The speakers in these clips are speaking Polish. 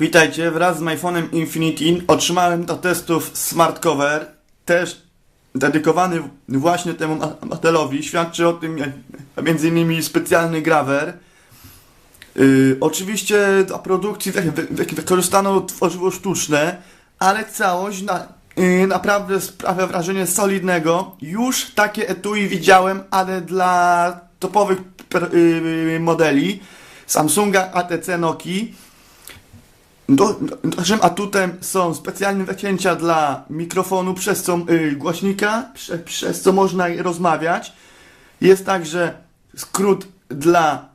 Witajcie, wraz z iPhone'em Infinity otrzymałem do testów smart cover, też dedykowany właśnie temu modelowi. Świadczy o tym e, m.in. specjalny grawer. Yy, oczywiście do produkcji wy- wy- wy- wykorzystano tworzywo sztuczne, ale całość na, yy, naprawdę sprawia wrażenie solidnego. Już takie etui widziałem, ale dla topowych yy, modeli Samsunga, ATC, Nokii. Do, naszym atutem są specjalne wycięcia dla mikrofonu, przez co y, głośnika, prze, przez co można rozmawiać. Jest także skrót dla.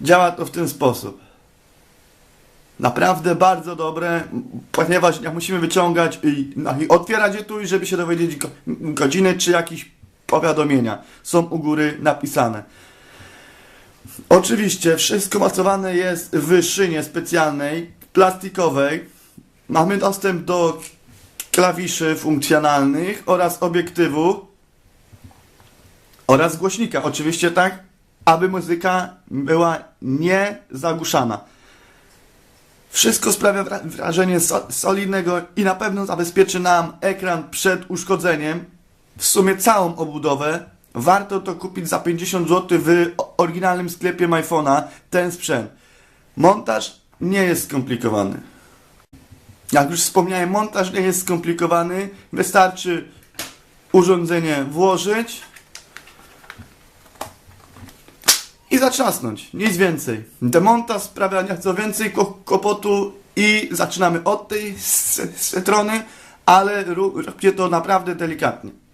Działa to w ten sposób. Naprawdę bardzo dobre, ponieważ jak musimy wyciągać i, no, i otwierać je tu, żeby się dowiedzieć go, godziny czy jakieś powiadomienia. Są u góry napisane. Oczywiście wszystko mocowane jest w szynie specjalnej, plastikowej. Mamy dostęp do klawiszy funkcjonalnych oraz obiektywu oraz głośnika. Oczywiście tak, aby muzyka była niezagłuszana. Wszystko sprawia wra- wrażenie so- solidnego i na pewno zabezpieczy nam ekran przed uszkodzeniem. W sumie całą obudowę. Warto to kupić za 50 zł w oryginalnym sklepie iPhone'a, ten sprzęt. Montaż nie jest skomplikowany. Jak już wspomniałem, montaż nie jest skomplikowany. Wystarczy urządzenie włożyć i zatrzasnąć. Nic więcej. Demontaż sprawia nieco więcej kłopotu i zaczynamy od tej strony, ale róbcie to naprawdę delikatnie.